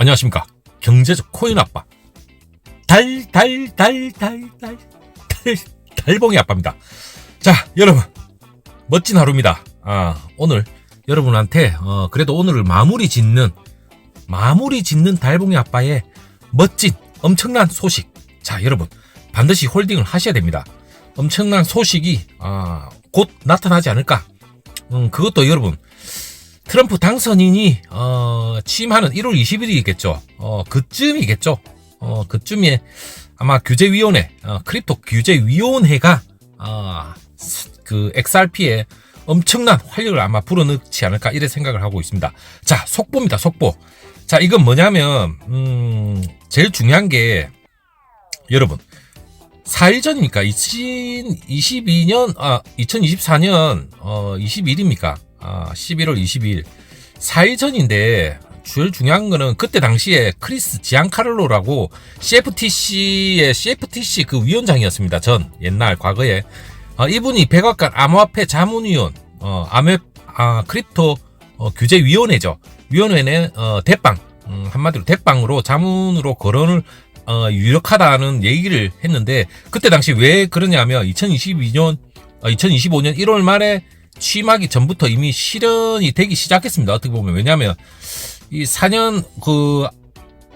안녕하십니까. 경제적 코인 아빠. 달, 달, 달, 달, 달, 달, 달봉이 아빠입니다. 자, 여러분. 멋진 하루입니다. 아, 오늘 여러분한테, 어, 그래도 오늘을 마무리 짓는, 마무리 짓는 달봉이 아빠의 멋진, 엄청난 소식. 자, 여러분. 반드시 홀딩을 하셔야 됩니다. 엄청난 소식이, 아, 곧 나타나지 않을까. 음, 그것도 여러분. 트럼프 당선인이 어, 취임하는 1월 20일이겠죠. 어, 그쯤이겠죠. 어, 그쯤에 아마 규제위원회, 어, 크립토 규제위원회가 어, 그 XRP에 엄청난 활력을 아마 불어넣지 않을까 이래 생각을 하고 있습니다. 자, 속보입니다. 속보. 자, 이건 뭐냐면 음, 제일 중요한 게 여러분 4일 전이니까 2022년 아 2024년 어 20일입니까? 아 11월 20일 4일 전인데 제일 중요한 거는 그때 당시에 크리스 지안카를로라고 CFTC의 CFTC 그 위원장이었습니다. 전 옛날 과거에 어, 이분이 백악관 암호화폐 자문위원 어 암호 아 크립토 어, 규제위원회죠. 위원회는 어, 대빵 음, 한마디로 대빵으로 자문으로 거론을 어, 유력하다는 얘기를 했는데 그때 당시 왜 그러냐면 2022년 어, 2025년 1월 말에 취임하기 전부터 이미 실현이 되기 시작했습니다. 어떻게 보면 왜냐하면 이 4년 그,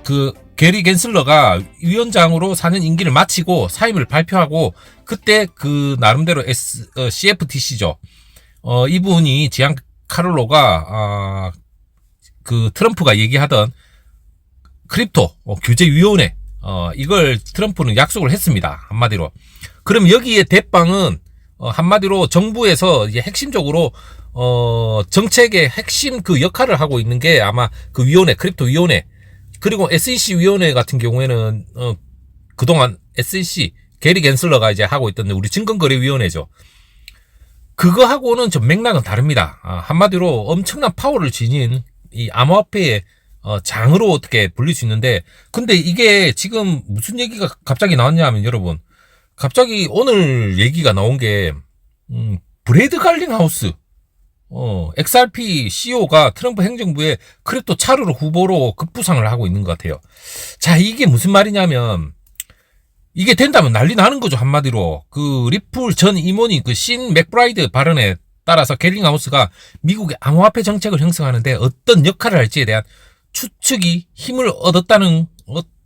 그 게리 겐슬러가 위원장으로 4년 임기를 마치고 사임을 발표하고 그때 그 나름대로 S, 어, CFTC죠. 어, 이분이 지안 카를로가 아, 그 트럼프가 얘기하던 크립토 어, 규제위원회 어, 이걸 트럼프는 약속을 했습니다. 한마디로. 그럼 여기에 대빵은 어, 한마디로 정부에서 이제 핵심적으로 어, 정책의 핵심 그 역할을 하고 있는 게 아마 그 위원회, 크립토 위원회, 그리고 SEC 위원회 같은 경우에는 어, 그동안 SEC 게리 겐슬러가 이제 하고 있던 우리 증권거래위원회죠. 그거하고는 좀 맥락은 다릅니다. 아, 한마디로 엄청난 파워를 지닌 이 암호화폐의 어, 장으로 어떻게 불릴 수 있는데, 근데 이게 지금 무슨 얘기가 갑자기 나왔냐 하면 여러분, 갑자기 오늘 얘기가 나온 게, 음, 브레드 갈링 하우스, 어, XRP CEO가 트럼프 행정부의 크립토 차르르 후보로 급부상을 하고 있는 것 같아요. 자, 이게 무슨 말이냐면, 이게 된다면 난리 나는 거죠, 한마디로. 그, 리플 전 임원이 그 신 맥브라이드 발언에 따라서 게링하우스가 미국의 암호화폐 정책을 형성하는데 어떤 역할을 할지에 대한 추측이 힘을 얻었다는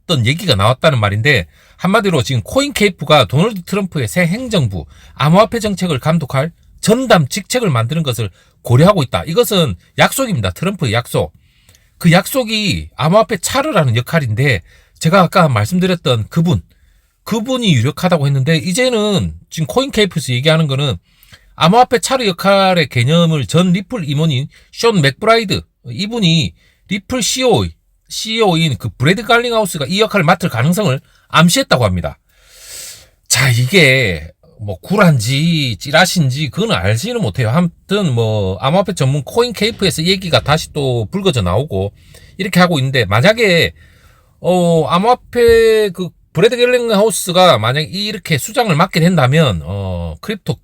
어떤 얘기가 나왔다는 말인데 한마디로 지금 코인 케이프가 도널드 트럼프의 새 행정부 암호화폐 정책을 감독할 전담 직책을 만드는 것을 고려하고 있다. 이것은 약속입니다. 트럼프의 약속. 그 약속이 암호화폐 차르라는 역할인데 제가 아까 말씀드렸던 그분 그분이 유력하다고 했는데 이제는 지금 코인 케이프에서 얘기하는 거는 암호화폐 차르 역할의 개념을 전 리플 임원인 션 맥브라이드 이분이 리플 CEO, CEO인 그 브래드 갈링하우스가 이 역할을 맡을 가능성을 암시했다고 합니다. 자, 이게 뭐 굴한지 찌라신지 그건 알지는 못해요. 아무튼 뭐 암호화폐 전문 코인 케이프에서 얘기가 다시 또 불거져 나오고 이렇게 하고 있는데 만약에 어 암호화폐 그 브래드 갤링하우스가 만약 이렇게 수장을 맡게 된다면 어 크립토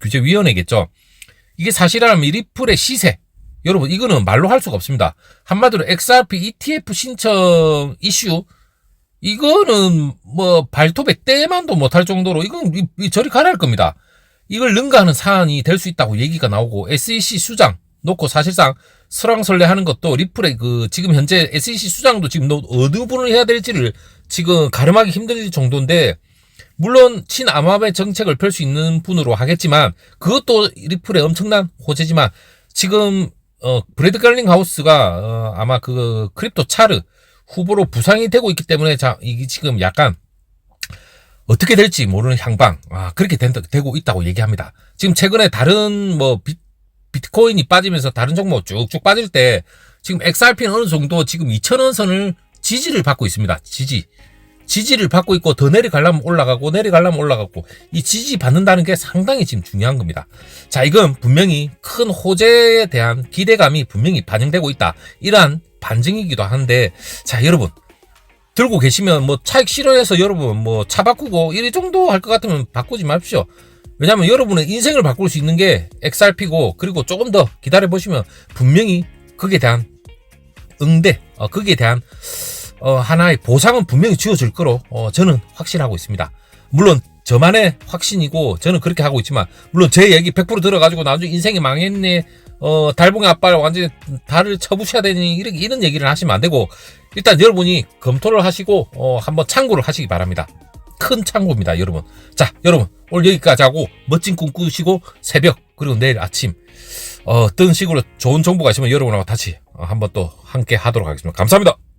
규제 위원회겠죠. 이게 사실은 리플의 시세 여러분 이거는 말로 할 수가 없습니다. 한마디로 XRP ETF 신청 이슈 이거는 뭐 발톱에 때만도 못할 정도로 이건 저리 가라 할 겁니다. 이걸 능가하는 사안이 될 수 있다고 얘기가 나오고 SEC 수장 놓고 사실상 설왕설래하는 것도 리플의 그 지금 현재 SEC 수장도 지금 어느 분을 해야 될지를 지금 가름하기 힘들 정도인데 물론 친암호화폐 정책을 펼 수 있는 분으로 하겠지만 그것도 리플의 엄청난 호재지만 지금 어, 브래드 갈링 하우스가, 어, 아마 그 크립토 차르 후보로 부상이 되고 있기 때문에 자, 이게 지금 약간 어떻게 될지 모르는 향방, 아, 그렇게 된, 되고 있다고 얘기합니다. 지금 최근에 다른 뭐 비, 비트코인이 빠지면서 다른 종목 쭉쭉 빠질 때 지금 XRP는 어느 정도 지금 2,000원 선을 지지를 받고 있습니다. 지지. 지지를 받고 있고 더 내려가려면 올라가고 내려가려면 올라가고 이 지지 받는다는 게 상당히 지금 중요한 겁니다. 자, 이건 분명히 큰 호재에 대한 기대감이 분명히 반영되고 있다. 이러한 반증이기도 한데 자, 여러분 들고 계시면 뭐 차익 실현해서 여러분 뭐 차 바꾸고 이 정도 할 것 같으면 바꾸지 마십시오. 왜냐하면 여러분의 인생을 바꿀 수 있는 게 XRP고 그리고 조금 더 기다려 보시면 분명히 거기에 대한 응대 어, 거기에 대한 어, 하나의 보상은 분명히 주어질 거로 어, 저는 확신하고 있습니다. 물론 저만의 확신이고 저는 그렇게 하고 있지만 물론 제 얘기 100% 들어가지고 나중에 인생이 망했네 어, 달봉의 아빠를 완전히 달을 쳐부셔야 되니 이런, 이런 얘기를 하시면 안 되고 일단 여러분이 검토를 하시고 어, 한번 참고를 하시기 바랍니다. 큰 참고입니다, 여러분. 자, 여러분 오늘 여기까지 하고 멋진 꿈 꾸시고 새벽 그리고 내일 아침 어, 어떤 식으로 좋은 정보가 있으면 여러분하고 다시 어, 한번 또 함께 하도록 하겠습니다. 감사합니다.